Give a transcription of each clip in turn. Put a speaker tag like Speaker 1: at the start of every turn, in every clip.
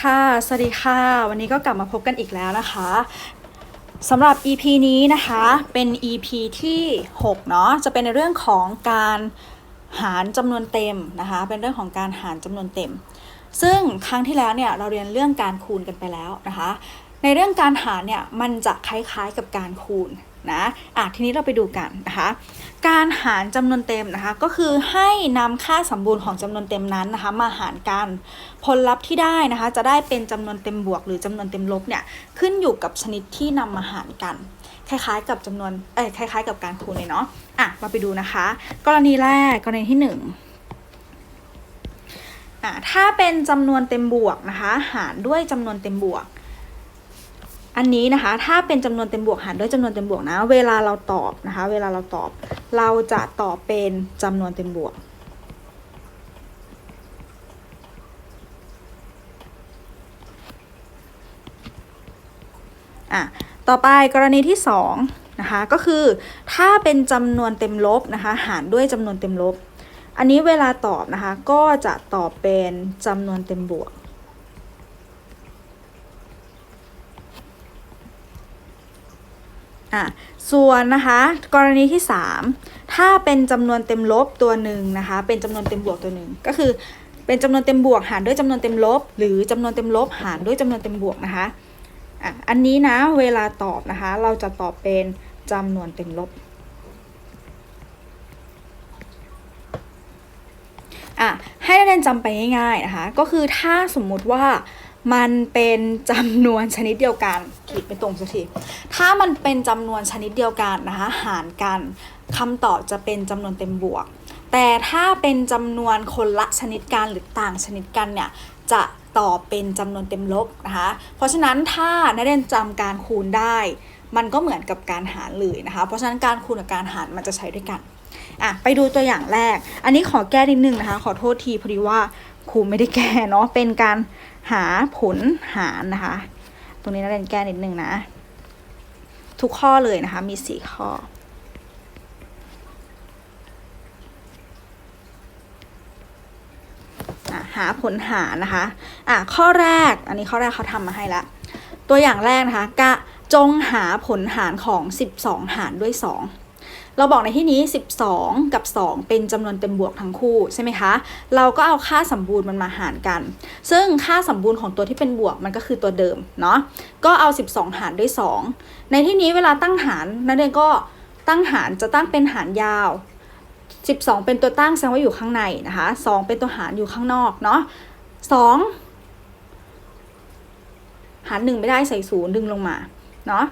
Speaker 1: ค่ะ สวัสดีค่ะ วันนี้ก็กลับมาพบกันอีกแล้วนะคะสำหรับ EP นี้นะคะเป็น EP ที่ 6 เนาะจะเป็นในเรื่องของการหารจำนวนเต็มนะคะ เป็นเรื่องของการหารจำนวนเต็ม ซึ่งครั้งที่แล้วเนี่ยเราเรียนเรื่องการคูณกันไปแล้วนะคะ ในเรื่องการหารเนี่ยมันจะคล้ายๆกับการคูณ นะอะทีนี้เราไปดูกันนะคะ การหารจำนวนเต็มนะคะ ก็คือให้นำค่าสมบูรณ์ของจำนวนเต็มนั้นนะคะ มาหารกันผลลัพธ์ที่ได้นะคะ จะได้เป็นจำนวนเต็มบวก หรือจำนวนเต็มลบเนี่ยขึ้นอยู่กับชนิดที่นำมาหารกัน คล้ายๆ กับจำนวนเอ้ยคล้าย ๆ กับการคูณเลยเนาะอะมาไปดูนะคะ กรณีแรกกรณีที่หนึ่งอะถ้าเป็นจำนวนเต็มบวกนะคะ หารด้วยจำนวนเต็มบวก อันนี้นะคะถ้าเป็นจำนวนเต็มบวกหารด้วยจำนวนเต็มบวกนะ เวลาเราตอบนะคะ เวลาเราตอบ เราจะตอบเป็นจำนวนเต็มบวก อะต่อไปกรณีที่2นะคะก็คือถ้าเป็นจำนวนเต็มลบนะคะหารด้วยจำนวนเต็มลบ อันนี้เวลาตอบนะคะก็จะตอบเป็นจำนวนเต็มบวก อะส่วนนะคะกรณีที่ 3 ถ้าเป็นจำนวนเต็มลบตัวหนึ่งนะคะ เป็นจำนวนเต็มบวกตัวหนึ่งก็คือเป็นจำนวนเต็มบวกหารด้วยจำนวนเต็มลบ หรือจำนวนเต็มลบหารด้วยจำนวนเต็มบวกนะคะอะอันนี้นะเวลาตอบนะคะ เราจะตอบเป็นจำนวนเต็มลบอะให้นักเรียนจำไปง่ายๆนะคะ ก็คือถ้าสมมุติว่า มันเป็นจำนวนชนิดเดียวกันขีดเป็นตรงสักทีถ้ามันเป็นจำนวนชนิดเดียวกันนะคะหารกันคำตอบจะเป็นจำนวนเต็มบวก แต่ถ้าเป็นจำนวนคนละชนิดกันหรือต่างชนิดกันเนี่ยจะตอบเป็นจำนวนเต็มลบนะคะ เพราะฉะนั้นถ้านักเรียนจำการคูณได้ มันก็เหมือนกับการหารเลยนะคะ เพราะฉะนั้นการคูณกับการหารมันจะใช้ด้วยกันอะไปดูตัวอย่างแรก อันนี้ขอแก้นิดนึงนะคะ ขอโทษทีพอดีว่าครูไม่ได้แก้เนาะเป็นการ หาผลหารนะคะ ตรงนี้นักเรียนแก้นิดนึงนะ ทุกข้อเลยนะคะ มีสี่ข้ออะหาผลหารนะคะอะข้อแรก อันนี้ข้อแรกเขาทำมาให้ละตัวอย่างแรกนะคะกะจงหาผลหารของ 12 หารด้วย 2 เราบอกในที่นี้ 12 กับ 2 เป็นจำนวนเต็มบวกทั้งคู่ใช่ไหมคะ เราก็เอาค่าสมบูรณ์มันมาหารกัน ซึ่งค่าสมบูรณ์ของตัวที่เป็นบวกมันก็คือตัวเดิมเนาะ ก็เอา 12 หารด้วย 2 ในที่นี้เวลาตั้งหารนักเรียนก็ตั้งหารจะตั้งเป็นหารยาว 12 เป็นตัวตั้งแสดงว่าอยู่ข้างในนะคะ 2 เป็นตัวหารอยู่ข้างนอกเนาะ2หาร1ไม่ได้ใส่ศูนย์ดึงลงมา เนาะ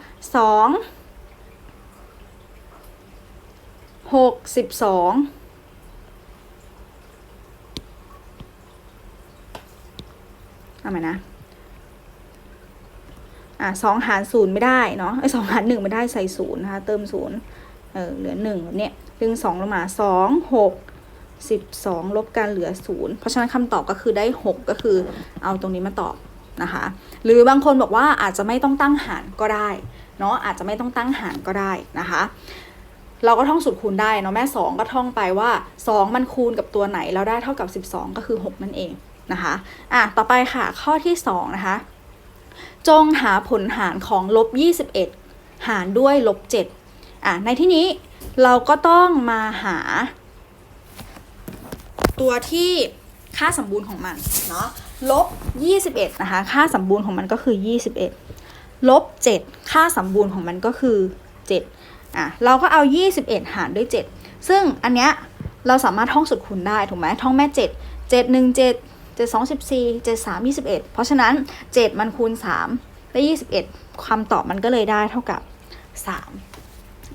Speaker 1: 2 6 12เอาใหมนะ อะสองหารศูนย์ไม่ได้เนาะไอ้สองหารหนึ่งไม่ได้ใส่ศูนย์นะคะเติมศูนย์เออเหลือหนึ่งแบบเนี้ยดึงสองลงมาสองหกสิบสองลบกันเหลือศูนย์เพราะฉะนั้นคำตอบก็คือได้หกก็คือเอาตรงนี้มาตอบนะคะ หรือบางคนบอกว่าอาจจะไม่ต้องตั้งหารก็ได้เนาะอาจจะไม่ต้องตั้งหารก็ได้นะคะ เราก็ท่องสูตรคูณได้เนาะแม่ 2 ก็ท่องไปว่า 2 มันคูณกับตัวไหนแล้วได้เท่ากับ 12 ก็คือ 6 นั่นเองนะคะอะต่อไปค่ะข้อที่ 2 นะคะ จงหาผลหารของลบ 21 หารด้วยลบ7อะในที่นี้เราก็ต้องมาหา ตัวที่ค่าสมบูรณ์ของมันเนาะลบ 21 นะคะ ค่าสมบูรณ์ของมันก็คือ 21 ลบ 7 ค่าสมบูรณ์ของมันก็คือ 7 อะเราก็เอา 21 หารด้วย 7 ซึ่งอันเนี้ยเราสามารถท่องสุดคูณได้ถูกไหมท่องแม่ 7 7 1 7 7 2 14 7 3 21 เพราะฉะนั้น 7 มันคูณ 3 ได้ 21คำตอบมันก็เลยได้เท่ากับ 3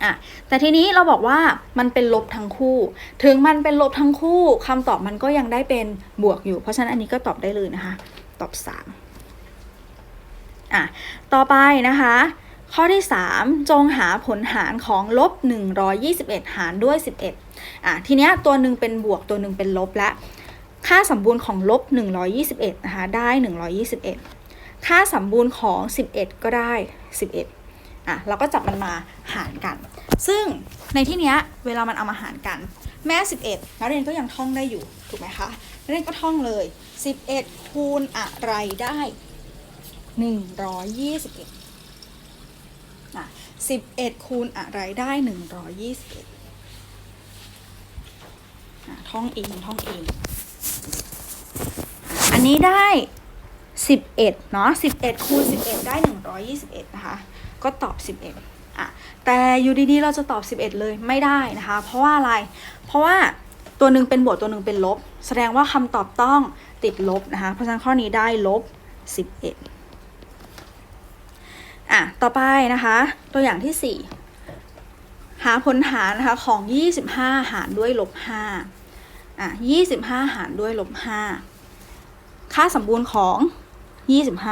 Speaker 1: อะ แต่ทีนี้เราบอกว่ามันเป็นลบทั้งคู่ ถึงมันเป็นลบทั้งคู่คำตอบมันก็ยังได้เป็นบวกอยู่ เพราะฉะนั้นอันนี้ก็ตอบได้เลยนะคะ ตอบ 3 อะ ต่อไปนะคะ ข้อที่ 3 จงหาผลหารของลบ 121 หารด้วย 11อะทีเนี้ยตัวหนึ่งเป็นบวกตัวหนึ่งเป็นลบและ ค่าสมบูรณ์ของลบ 121นะคะได้ 121 ค่าสมบูรณ์ของ 11 ก็ได้ 11อะเราก็จับมันมาหารกัน ซึ่งในที่เนี้ยเวลามันเอามาหารกัน แม่11 นักเรียนก็ยังท่องได้อยู่ถูกไหมคะนักเรียนก็ท่องเลย 11 คูณอะไรได้ 121อะ 11 คูณอะไรได้ 121อะท่องเองท่องเอง อันนี้ได้ 11 เนาะ11 คูณ 11 ได้ 121 นะคะ ก็ตอบ 11อะแต่อยู่ดีๆ เราจะตอบ 11 เลยไม่ได้นะคะ เพราะว่าอะไร เพราะว่าตัวหนึ่งเป็นบวกตัวหนึ่งเป็นลบ แสดงว่าคำตอบต้องติดลบนะคะ เพราะฉะนั้นข้อนี้ได้ลบ 11 อะ ต่อไปนะคะ ตัวอย่างที่ 4 หาผลหารนะคะของ 25 หารด้วยลบ5อะ25 หารด้วยลบ5ค่าสมบูรณ์ของ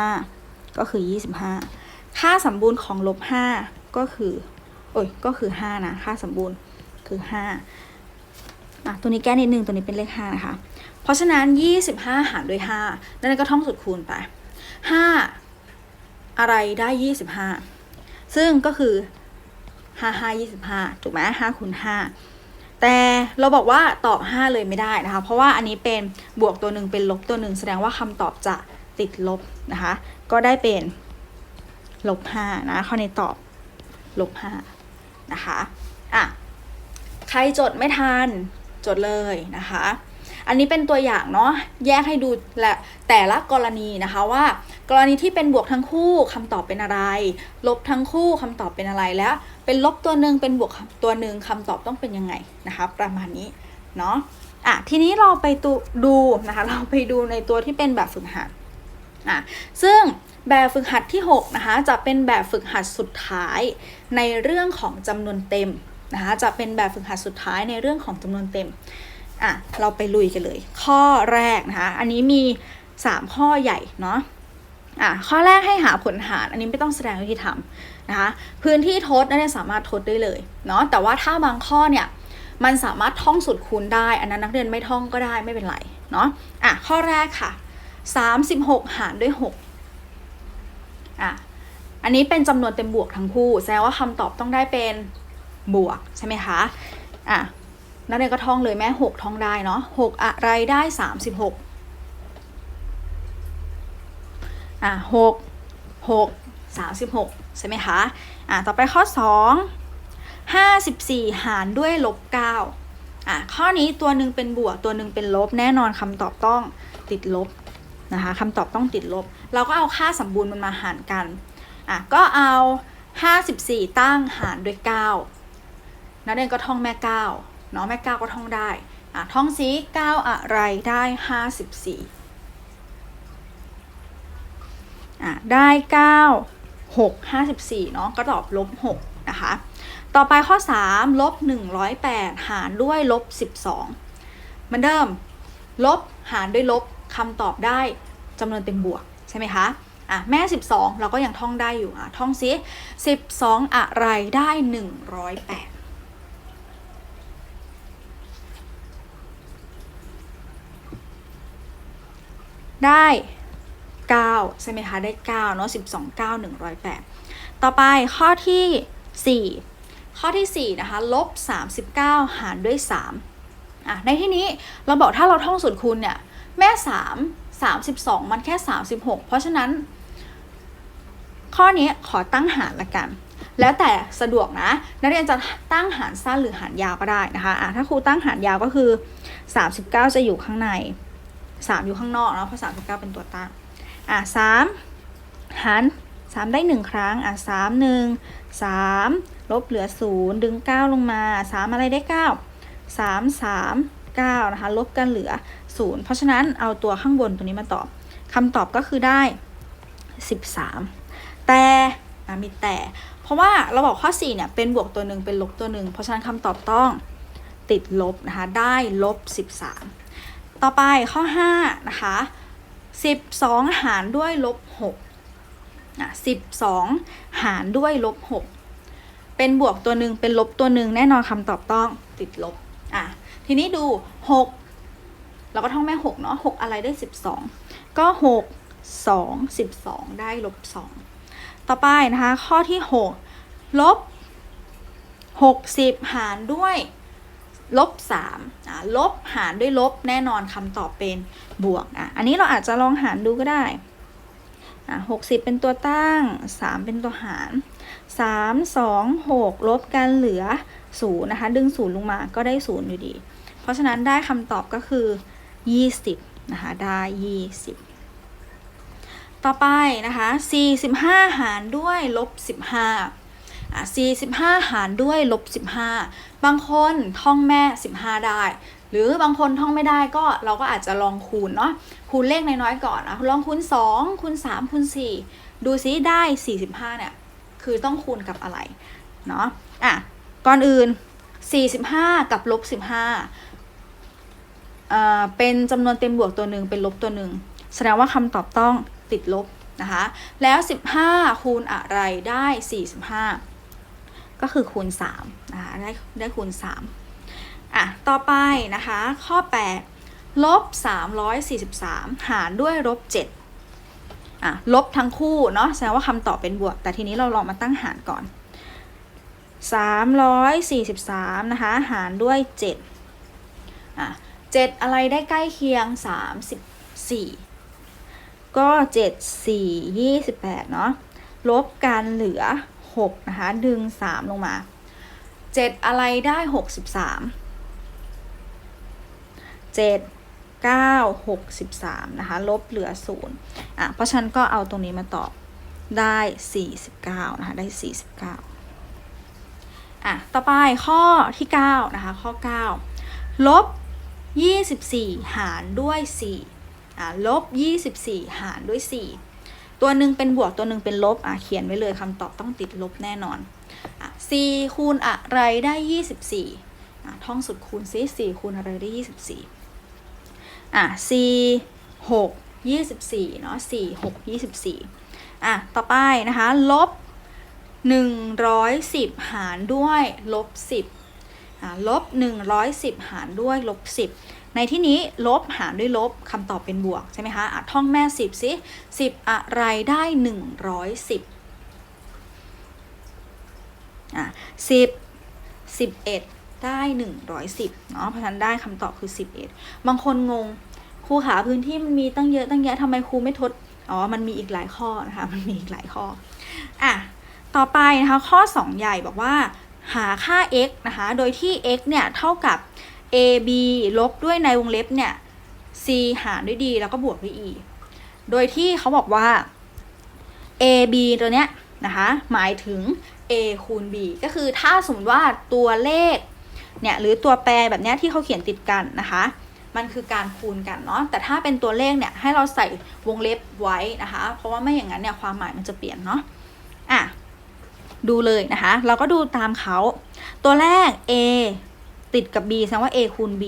Speaker 1: 25 ก็คือ 25 ค่าสมบูรณ์ของลบ5ก็คือ โอ้ย ก็คือ 5 นะ ค่าสมบูรณ์คือ 5อะตัวนี้แก้นิดนึงตัวนี้เป็นเลข 5 นะคะ เพราะฉะนั้น 25 หารด้วย5นั่นก็ท่องสูตรคูณไป 5 อะไรได้25ซึ่งก็คือ5 5 25ถูกไหม5คูณ5แต่เราบอกว่าตอบ 5 เลยไม่ได้นะคะ เพราะว่าอันนี้เป็นบวกตัวหนึ่งเป็นลบตัวหนึ่งแสดงว่าคำตอบจะติดลบนะคะ ก็ได้เป็นลบ5นะข้อนี้ตอบลบ5นะคะอะใครจดไม่ทันจดเลยนะคะ อันนี้เป็นตัวอย่างเนาะแยกให้ดูและแต่ละกรณีนะคะว่า กรณีที่เป็นบวกทั้งคู่คำตอบเป็นอะไร ลบทั้งคู่คำตอบเป็นอะไรแล้ว เป็นลบตัวหนึ่งเป็นบวกตัวหนึ่งคำตอบต้องเป็นยังไงนะคะประมาณนี้เนาะอะทีนี้เราไปตูดูนะคะเราไปดูในตัวที่เป็นแบบฝึกหัดอะซึ่งแบบฝึกหัดที่ 6 นะคะ จะเป็นแบบฝึกหัดสุดท้ายในเรื่องของจำนวนเต็มนะคะ จะเป็นแบบฝึกหัดสุดท้ายในเรื่องของจำนวนเต็ม อะเราไปลุยกันเลย ข้อแรกนะคะ อันนี้มี 3 ข้อใหญ่เนาะอะข้อแรกให้หาผลหาร อันนี้ไม่ต้องแสดงวิธีทำนะคะ พื้นที่ทดนั่นเนี่ยสามารถทดได้เลยเนาะแต่ว่าถ้าบางข้อเนี่ยมันสามารถท่องสูตรคูณได้ อันนั้นนักเรียนไม่ท่องก็ได้ไม่เป็นไรเนาะอะข้อแรกค่ะ 36 หารด้วย 6อะอันนี้เป็นจำนวนเต็มบวกทั้งคู่ แสดงว่าคำตอบต้องได้เป็นบวกใช่ไหมคะอะ นักเรียนก็ท่องเลยแม่6ท่องได้เนาะ6อะไรได้36อะ6 6 36ใช่ไหมคะ อะต่อไปข้อ2 54หารด้วยลบ9อะข้อนี้ตัวหนึ่งเป็นบวกตัวหนึ่งเป็นลบแน่นอนคำตอบต้องติดลบนะคะคำตอบต้องติดลบ เราก็เอาค่าสมบูรณ์มันมาหารกันอะก็เอา 54 ตั้งหารด้วย 9นักเรียนก็ท่องแม่ 9 เนาะแม่9ก็ท่องได้อะท่องซิ9อะไรได้ 54อะได้ 9 6 54เนาะก็ตอบลบ6นะคะต่อไปข้อ 3 ลบ 108 หารด้วยลบ 12เหมือนเดิม ลบหารด้วยลบคำตอบได้จำนวนเต็มบวกใช่ไหมคะอะแม่ 12 เราก็ยังท่องได้อยู่อะท่องซิ12 อะไรได้ 108 ได้ 9 ใช่ไหมคะ ได้ 9 เนาะ12 9 108 ต่อไปข้อที่ 4 ข้อที่ 4 นะคะ ลบ 39 หารด้วย 3 อะ ในที่นี้เราบอกถ้าเราท่องสูตรคูณเนี่ย แม่ 3 32 มันแค่ 36 เพราะฉะนั้น ข้อนี้ขอตั้งหารละกันแล้วแต่สะดวกนะ นักเรียนจะตั้งหารสั้นหรือหารยาวก็ได้นะคะอะถ้าครูตั้งหารยาวก็คือ 39 จะอยู่ข้างใน 3อยู่ข้างนอกเนาะเพราะ39เป็นตัวตั้งอะ3หาร3ได้1ครั้งอะ3 1 3ลบเหลือ0ดึง9ลงมา3อะไรได้9 3 3 9นะคะลบกันเหลือ0เพราะฉะนั้นเอาตัวข้างบนตัวนี้มาตอบคำตอบก็คือได้13แต่มีแต่ เพราะว่าเราบอกข้อ4เนี่ยเป็นบวกตัวหนึ่งเป็นลบตัวหนึ่งเพราะฉะนั้นคำตอบต้องติดลบนะคะได้ลบ 13 ต่อไปข้อ 5 นะคะ 12 หารด้วยลบ6อะ12 หารด้วยลบ6เป็นบวกตัวหนึ่งเป็นลบตัวหนึ่งแน่นอนคำตอบต้องติดลบอะทีนี้ดู 6 เราก็ท่องแม่ 6 เนาะ6 อะไรได้ 12 ก็ 6 2 12 ได้ลบ 2 ต่อไปนะคะ ข้อที่ 6 ลบ 60 หารด้วย ลบ3อะลบหารด้วยลบแน่นอนคำตอบเป็นบวกอะอันนี้เราอาจจะลองหารดูก็ได้อะหกสิบเป็นตัวตั้ง 3 เป็นตัวหาร3 2 6 ลบกันเหลือ0นะคะ ดึง0ลงมาก็ได้0อยู่ดี เพราะฉะนั้นได้คำตอบก็คือ 20นะคะ ได้ 20 ต่อไปนะคะ 45 หารด้วยลบ 15 45 หารด้วยลบ 15 บางคนท่องแม่ 15 ได้ หรือบางคนท่องไม่ได้ก็เราก็อาจจะลองคูณเนาะคูณเลขน้อยๆก่อนนะลองคูณ 2 คูณ 3 คูณ 4 ดูซิได้ 45 เนี่ย คือต้องคูณกับอะไรเนาะอะก่อนอื่น 45 กับลบ 15เอ่อเป็นจำนวนเต็มบวกตัวหนึ่งเป็นลบตัวหนึ่งแสดงว่าคำตอบต้องติดลบนะคะ แล้ว 15 คูณอะไรได้ 45 ก็คือคูณ3นะคะได้ได้คูณ3อะต่อไปนะคะข้อ 8 ลบ 343 หารด้วยลบ7อะลบทั้งคู่เนาะแสดงว่าคำตอบเป็นบวก แต่ทีนี้เราลองมาตั้งหารก่อน 343นะคะหารด้วย7อะ7อะไรได้ใกล้เคียง 34ก็ 7 4 28 เนาะลบกันเหลือ 6 นะคะ ดึง 3 ลงมา 7 อะไรได้ 63 7 9 63 นะคะ ลบเหลือ 0 อะ เพราะฉันก็เอาตรงนี้มาตอบได้ 49 นะคะ ได้ 49 อะ ต่อไปข้อที่ 9 นะคะ ข้อ 9 ลบ 24 หารด้วย 4 อะ ลบ 24 หารด้วย 4 ตัวหนึ่งเป็นบวกตัวหนึ่งเป็นลบอะเขียนไว้เลยคำตอบต้องติดลบแน่นอนอะ4คูณอะไรได้ 24อะท่องสุดคูณซิ4คูณอะไรได้ 24อะ4 6 24เนาะ4 6 24อะต่อไปนะคะลบ 110 หารด้วยลบ 10อ่าลบ 110 หารด้วยลบ 10 ในที่นี้ลบหารด้วยลบคำตอบเป็นบวกใช่ไหมคะอะท่องแม่ 10สิ10 อะไรได้ 110อะ10 11 ได้ 110เนาะเพราะฉะนั้นได้คำตอบคือ 11 บางคนงงครูขาพื้นที่มันมีตั้งเยอะตั้งแยะทำไมครูไม่ทดอ๋อ มันมีอีกหลายข้อนะคะมันมีอีกหลายข้ออะต่อไปนะคะข้อ 2 ใหญ่บอกว่าหาค่า x นะคะ โดยที่ x เนี่ย เท่ากับ ab ลบด้วยในวงเล็บเนี่ย c หารด้วย d แล้วก็บวกด้วย e โดยที่เขาบอกว่า ab ตัวเนี้ยนะคะหมายถึง a คูณ b ก็คือถ้าสมมติว่าตัวเลขเนี่ยหรือตัวแปรแบบเนี้ยที่เขาเขียนติดกันนะคะ มันคือการคูณกันเนาะแต่ถ้าเป็นตัวเลขเนี่ยให้เราใส่วงเล็บไว้นะคะ เพราะว่าไม่อย่างนั้นเนี่ยความหมายมันจะเปลี่ยนเนาะอะดูเลยนะคะ เราก็ดูตามเขา ตัวแรก a ติดกับ b แสดงว่า a คูณ b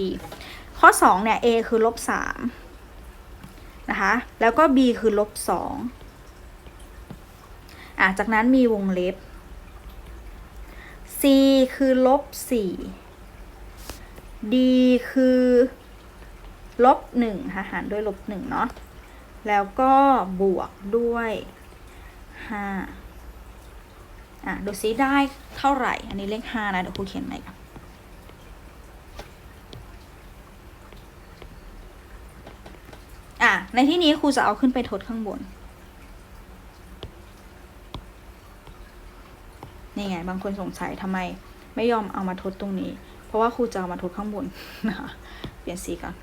Speaker 1: ข้อ2เนี่ย a คือลบ3นะคะ แล้วก็ b คือลบ2อะจากนั้นมีวงเล็บ c คือลบ4 d คือลบ1ค่ะหารด้วยลบ1เนาะ แล้วก็บวกด้วย5อะ ดูซิได้เท่าไหร่ อันนี้เลขห้านะ เดี๋ยวครูเขียนใหม่ครับอะ ในที่นี้ครูจะเอาขึ้นไปทดข้างบน นี่ไง บางคนสงสัยทำไมไม่ยอมเอามาทดตรงนี้ เพราะว่าครูจะเอามาทดข้างบนนะคะเปลี่ยนสีก่อน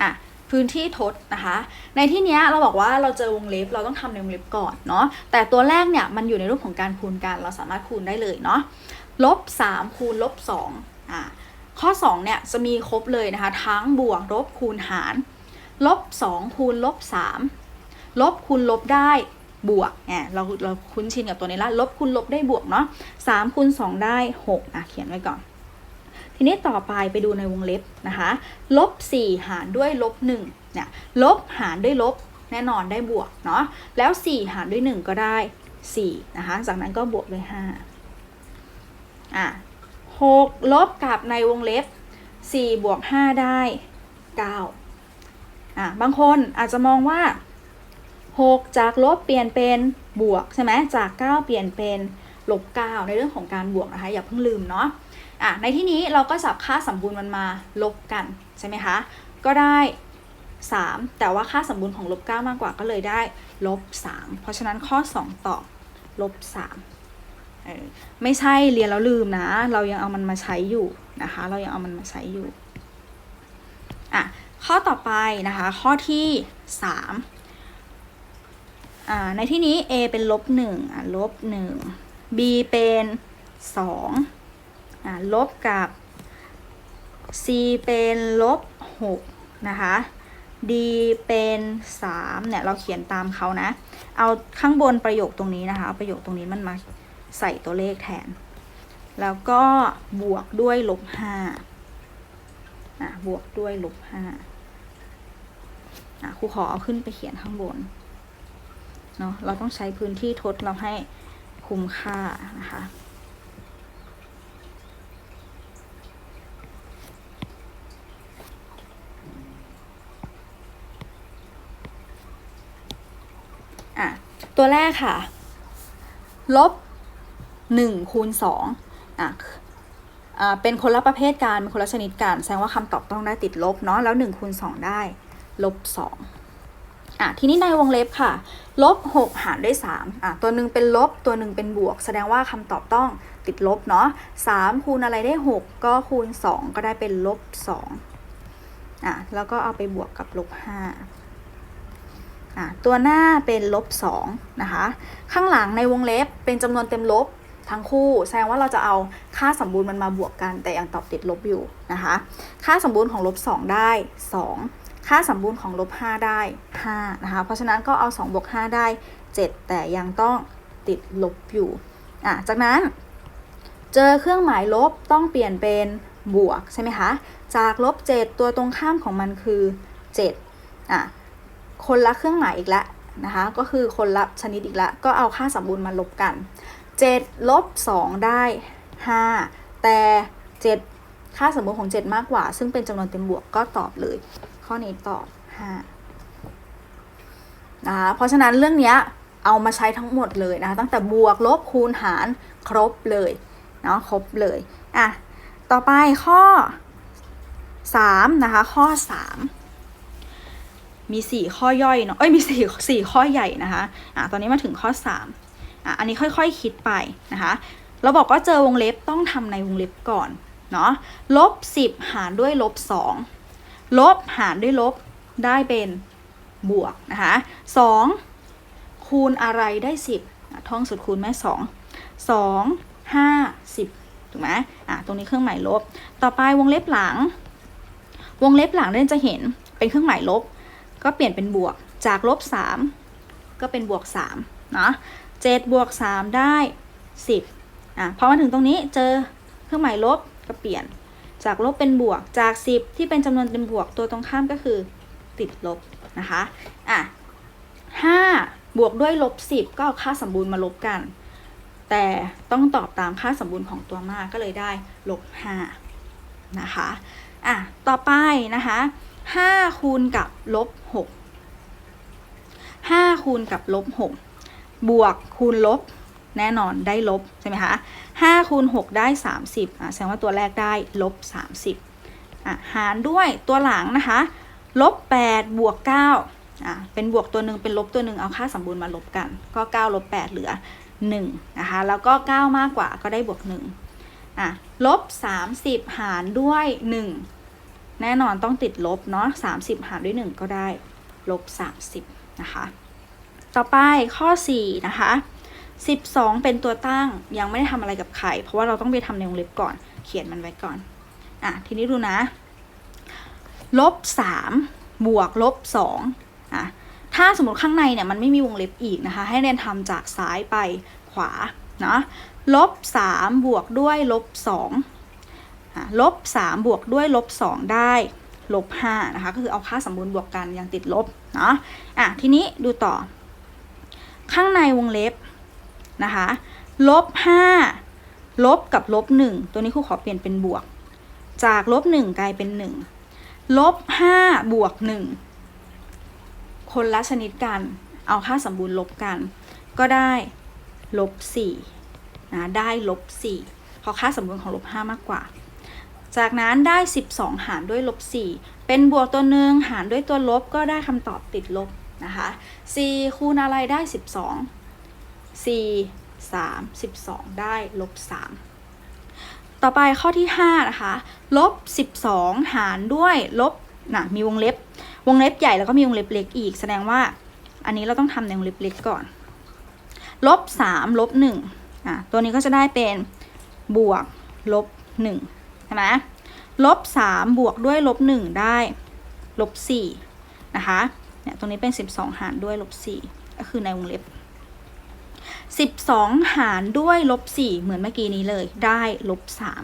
Speaker 1: อะพื้นที่ทดนะคะ ในที่นี้เราบอกว่าเราเจอวงเล็บเราต้องทำในวงเล็บก่อนเนาะ แต่ตัวแรกเนี่ยมันอยู่ในรูปของการคูณกัน เราสามารถคูณได้เลยเนาะ ลบ3คูณลบ2อ่า ข้อ2เนี่ยจะมีครบเลยนะคะทั้งบวกลบคูณหาร ลบ 2 คูณลบ 3 ลบคูณลบได้บวกเนี่ยเราเราคุ้นชินกับตัวนี้ละลบคูณลบได้บวกเนาะ3คูณ2ได้6อะเขียนไว้ก่อน ทีนี้ต่อไปไปดูในวงเล็บนะคะลบ4หารด้วยลบ1เนี่ยลบหารด้วยลบแน่นอนได้บวกเนาะแล้ว4หารด้วย1ก็ได้4นะคะจากนั้นก็บวกด้วย5อะ 6 ลบกับในวงเล็บ 4 บวก 5 ได้ 9 อะ บางคนอาจจะมองว่า 6 จากลบเปลี่ยนเป็นบวกใช่ไหมจาก 9 เปลี่ยนเป็นลบ 9 ในเรื่องของการบวกนะคะ อย่าเพิ่งลืมเนาะ อะ ในที่นี้เราก็จับค่าสมบูรณ์มันมาลบกันใช่ไหมคะ ก็ได้ 3 แต่ว่าค่าสมบูรณ์ของลบ 9 มากกว่าก็เลยได้ลบ 3 เพราะฉะนั้นข้อ 2 ตอบลบ 3 ไม่ใช่เรียนแล้วลืมนะ เรายังเอามันมาใช้อยู่นะคะ เรายังเอามันมาใช้อยู่อะข้อต่อไปนะคะ ข้อที่3อ่าในที่นี้ a เป็นลบ1อะลบ1 b เป็น2อะลบกับ c เป็นลบ6นะคะ d เป็น3เนี่ยเราเขียนตามเขานะ เอาข้างบนประโยคตรงนี้นะคะเอาประโยคตรงนี้มันมา ใส่ตัวเลขแทน แล้วก็บวกด้วยลบ5อะบวกด้วยลบ5อะครูขอเอาขึ้นไปเขียนข้างบนเนาะเราต้องใช้พื้นที่ทดเราให้คุ้มค่านะคะอะตัวแรกค่ะ ลบ หนึ่งคูณสองอะเป็นคนละประเภทกันเป็นคนละชนิดกันแสดงว่าคำตอบต้องได้ติดลบเนาะแล้วหนึ่งคูณสองได้ลบสองอะทีนี้ในวงเล็บค่ะลบหกหารด้วยสามอะตัวหนึ่งเป็นลบตัวหนึ่งเป็นบวก แสดงว่าคำตอบต้องติดลบเนาะสามคูณอะไรได้หกก็คูณสองก็ได้เป็นลบสองอะแล้วก็เอาไปบวกกับลบห้าอะตัวหน้าเป็นลบ2นะคะข้างหลังในวงเล็บเป็นจำนวนเต็มลบ ทั้งคู่แสดงว่าเราจะเอาค่าสมบูรณ์มันมาบวกกันแต่ยังตอบติดลบอยู่นะคะ ค่าสมบูรณ์ของลบ2ได้ 2 ค่าสมบูรณ์ของลบ5ได้5นะคะ เพราะฉะนั้นก็เอา2บวก5ได้ 7 แต่ยังต้องติดลบอยู่อะจากนั้น เจอเครื่องหมายลบต้องเปลี่ยนเป็นบวกใช่ไหมคะ จากลบ 7 ตัวตรงข้ามของมันคือ 7อะคนละเครื่องหมายอีกแล้วนะคะ ก็คือคนละชนิดอีกแล้วก็เอาค่าสมบูรณ์มาลบกัน 7ลบ2ได้ 5 แต่ 7 ค่าสมบูรณ์ของ 7 มากกว่า ซึ่งเป็นจำนวนเต็มบวกก็ตอบเลย ข้อนี้ตอบ 5 นะคะ เพราะฉะนั้นเรื่องนี้เอามาใช้ทั้งหมดเลยนะคะ ตั้งแต่บวกลบคูณหารครบเลยเนาะครบเลยอะต่อไปข้อ 3 นะคะ ข้อ 3มีสี่ข้อย่อยเนาะ เอ้ย มีสี่สี่ข้อใหญ่นะคะ อะ ตอนนี้มาถึงข้อสาม อะอันนี้ค่อยๆคคิดไปนะคะ เราบอกว่าเจอวงเล็บต้องทำในวงเล็บก่อนเนาะลบสิบหารด้วยลบสองลบหารด้วยลบได้เป็นบวกนะคะสองคูณอะไรได้สิบท่องสุดคูณแม่สองสองห้าสิบถูกไหมอะตรงนี้เครื่องหมายลบ ต่อไปวงเล็บหลัง วงเล็บหลังเรนจะเห็นเป็นเครื่องหมายลบ ก็เปลี่ยนเป็นบวก จากลบ 3 ก็เป็นบวก3เนาะ 7บวก3ได้ 10อะพอมาถึงตรงนี้เจอเครื่องหมายลบก็เปลี่ยน จากลบเป็นบวกจาก 10 ที่เป็นจำนวนเป็นบวกตัวตรงข้ามก็คือ ติดลบนะคะอะ5บวกด้วยลบ 10 ก็เอาค่าสมบูรณ์มาลบกัน แต่ต้องตอบตามค่าสมบูรณ์ของตัวมากก็เลยได้ลบ5นะคะอะต่อไปนะคะห้าคูณกับลบหกห้าคูณกับลบหก บวกคูณลบแน่นอนได้ลบใช่ไหมคะห้าคูณหกได้สามสิบอะแสดงว่าตัวแรกได้ลบสามสิบอะหารด้วยตัวหลังนะคะลบแปดบวกเก้าอะเป็นบวกตัวหนึ่งเป็นลบตัวหนึ่งเอาค่าสมบูรณ์มาลบกัน ก็เก้าลบแปดเหลือหนึ่งนะคะแล้วก็เก้ามากกว่าก็ได้บวกหนึ่งอะลบสามสิบหารด้วยหนึ่งแน่นอนต้องติดลบเนาะ30 หารด้วย 1 ก็ได้ลบ 30 นะคะ ต่อไปข้อ 4 นะคะ 12 เป็นตัวตั้งยังไม่ได้ทำอะไรกับใครเพราะว่าเราต้องไปทำในวงเล็บก่อน เขียนมันไว้ก่อน อะ ทีนี้ดูนะ ลบ 3 บวกลบ 2 อะ ถ้าสมมติข้างในเนี่ยมันไม่มีวงเล็บอีกนะคะ ให้เรียนทำจากซ้ายไปขวา เนาะลบ 3 บวกด้วยลบ 2 ลบ 3 บวกด้วยลบ 2 ได้ลบ5นะคะ ก็คือเอาค่าสมบูรณ์บวกกันยังติดลบ เนาะอะ ทีนี้ดูต่อ ข้างในวงเล็บนะคะลบ5ลบกับลบ1ตัวนี้ครูขอเปลี่ยนเป็นบวก จากลบ1กลายเป็น1ลบ5บวก1คนละชนิดกัน เอาค่าสมบูรณ์ลบกัน ก็ได้ลบ4นะได้ลบ4ราะค่าสมบูรณ์ของลบ5มากกว่า จากนั้นได้ 12 หารด้วยลบ4เป็นบวกตัวหนึ่งหารด้วยตัวลบก็ได้คำตอบติดลบ นะคะ4คูณอะไรได้ 12 4 3 12 ได้ลบ3ต่อไปข้อที่5นะคะลบ12 หารด้วยลบนะมีวงเล็บ วงเล็บใหญ่แล้วก็มีวงเล็บเล็กอีก แสดงว่าอันนี้เราต้องทำในวงเล็บเล็กก่อนลบ3ลบ1อะตัวนี้ก็จะได้เป็นบวกลบ1ใช่ไหมลบ3บวกด้วยลบ1ได้ลบ4นะคะ เนี่ยตรงนี้เป็น 12 หารด้วยลบ4ก็คือในวงเล็บ 12 หารด้วยลบ4เหมือนเมื่อกี้นี้เลยได้ลบ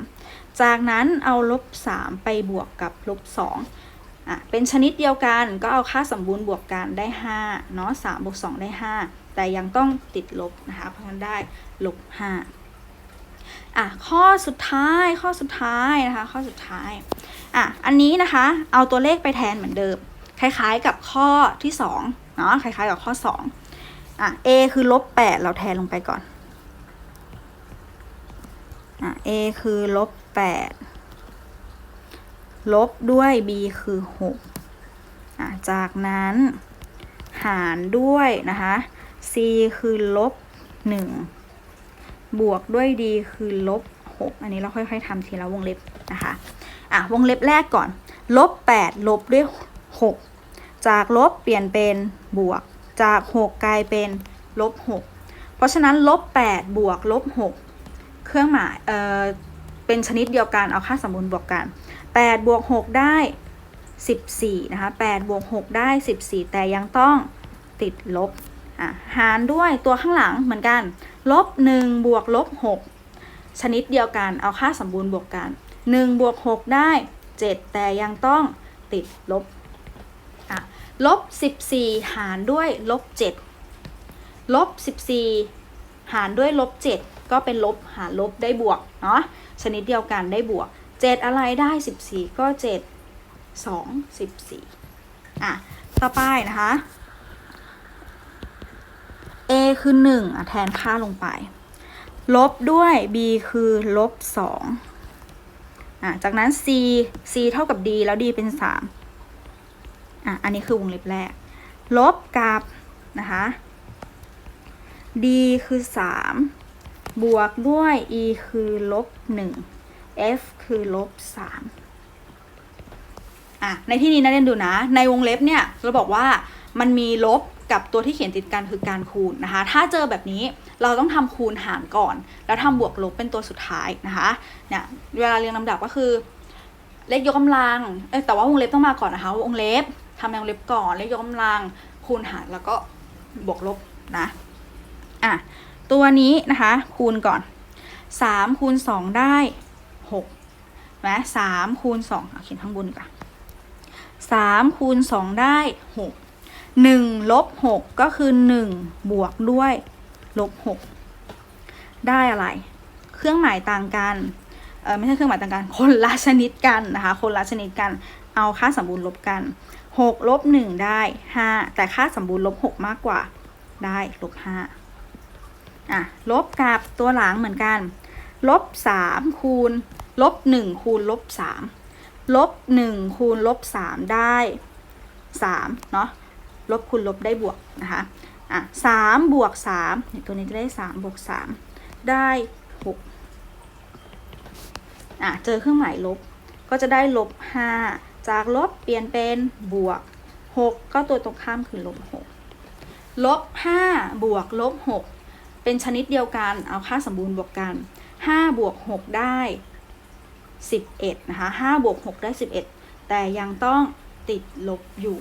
Speaker 1: 3จากนั้นเอาลบ3ไปบวกกับลบ2อะเป็นชนิดเดียวกันก็เอาค่าสมบูรณ์บวกกันได้5เนาะ3บวก2ได้ 5 แต่ยังต้องติดลบนะคะเพราะฉะนั้นได้ลบ5อะข้อสุดท้ายข้อสุดท้ายนะคะ ข้อสุดท้ายอะอันนี้นะคะ เอาตัวเลขไปแทนเหมือนเดิม คล้ายๆกับข้อที่2เนาะคล้ายๆกับข้อ2อะ a คือลบ8เราแทนลงไปก่อนอะ a คือลบ8ลบด้วย b คือ6อะจากนั้นหารด้วยนะคะ c คือลบ1บวกด้วย d คือลบ6อันนี้เราค่อยๆทำทีละวงเล็บนะคะอะวงเล็บแรกก่อนลบ8ลบด้วย 6 จากลบเปลี่ยนเป็นบวก จาก 6 กลายเป็นลบ 6 เพราะฉะนั้นลบ 8 บวกลบ 6 เครื่องหมายเอ่อเป็นชนิดเดียวกันเอาค่าสมบูรณ์บวกกัน 8 บวก 6 ได้ 14 นะคะ 8 บวก 6 ได้ 14 แต่ยังต้องติดลบอะหารด้วยตัวข้างหลังเหมือนกัน ลบ 1 บวกลบ 6 ชนิดเดียวกันเอาค่าสมบูรณ์บวกกัน 1 บวก 6 ได้ 7 แต่ยังต้องติดลบ ลบ14 หารด้วยลบ7ลบ14 หารด้วยลบ7ก็เป็นลบหารลบได้บวกเนาะชนิดเดียวกันได้บวก 7 อะไรได้ 14 ก็ 7 2 14อะต่อไปนะคะ a คือ 1อะแทนค่าลงไป ลบด้วย b คือลบ2อะจากนั้น c c เท่ากับ d แล้ว d เป็น 3 อะอันนี้คือวงเล็บแรก ลบกับนะคะ d คือ 3 บวกด้วย e คือลบ 1 f คือลบ 3 อะ ในที่นี้นะเรียนดูนะ ในวงเล็บเนี่ย เราบอกว่ามันมีลบกับตัวที่เขียนติดกันคือการคูณนะคะ ถ้าเจอแบบนี้เราต้องทำคูณหารก่อน แล้วทำบวกลบเป็นตัวสุดท้ายนะคะ เนี่ย เวลาเรียงลำดับก็คือ เลขยกกำลัง เอ้แต่ว่าวงเล็บต้องมาก่อนนะคะ วงเล็บ ทำในวงเล็บก่อนเลขยกกำลังคูณหารแล้วก็บวกลบนะอะตัวนี้นะคะคูณก่อน3คูณ2ได้6นะ3คูณ2เอาเขียนข้างบนกว่า3คูณ2ได้ 6 1 ลบ 6 ก็คือ 1 บวกด้วย ลบ 6 ได้อะไร เครื่องหมายต่างกันเออไม่ใช่เครื่องหมายต่างกัน คนละชนิดกันนะคะ คนละชนิดกัน เอาค่าสมบูรณ์ลบกัน 6ลบ1ได้ 5 แต่ค่าสมบูรณ์ลบ 6 มากกว่า ได้ลบ5อะลบกับตัวหลังเหมือนกันลบ3คูณลบ1คูณลบ3ลบ1คูณลบ3ได้3เนาะลบคูณลบได้บวกนะคะอะสามบวกสามเนี่ยตัวนี้จะได้สามบวกสามได้หกอะเจอเครื่องหมายลบก็จะได้ลบห้า จากลบเปลี่ยนเป็นบวกหกก็ตัวตรงข้ามคือลบหกลบห้าบวกลบหกเป็นชนิดเดียวกัน เอาค่าสมบูรณ์บวกกันห้าบวกหกได้สิบเอ็ดนะคะห้าบวกหกได้สิบเอ็ดแต่ยังต้องติดลบอยู่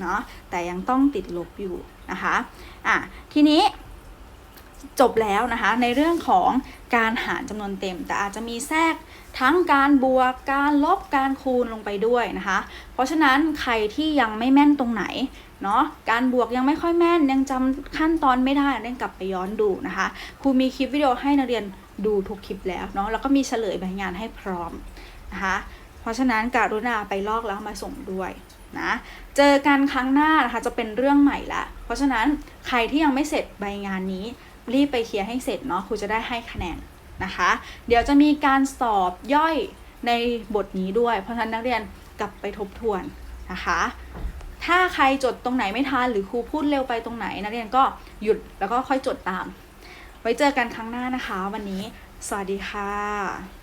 Speaker 1: เนาะแต่ยังต้องติดลบอยู่นะคะ อะ ทีนี้ จบแล้วนะคะในเรื่องของการหารจำนวนเต็ม แต่อาจจะมีแทรกทั้งการบวกการลบการคูณลงไปด้วยนะคะ เพราะฉะนั้นใครที่ยังไม่แม่นตรงไหนเนาะการบวกยังไม่ค่อยแม่นยังจำขั้นตอนไม่ได้เล่นกลับไปย้อนดูนะคะครูมีคลิปวิดีโอให้นักเรียนดูทุกคลิปแล้วเนาะแล้วก็มีเฉลยใบงานให้พร้อมนะคะเพราะฉะนั้นการุณาไปลอกแล้วมาส่งด้วยนะเจอกันครั้งหน้านะคะจะเป็นเรื่องใหม่ละเพราะฉะนั้นใครที่ยังไม่เสร็จใบงานนี้ รีบไปเคลียร์ให้เสร็จเนาะครูจะได้ให้คะแนนนะคะ เดี๋ยวจะมีการสอบย่อยในบทนี้ด้วย เพราะฉะนั้นนักเรียนกลับไปทบทวนนะคะ ถ้าใครจดตรงไหนไม่ทันหรือครูพูดเร็วไปตรงไหน นักเรียนก็หยุดแล้วก็ค่อยจดตาม ไว้เจอกันครั้งหน้านะคะ วันนี้ สวัสดีค่ะ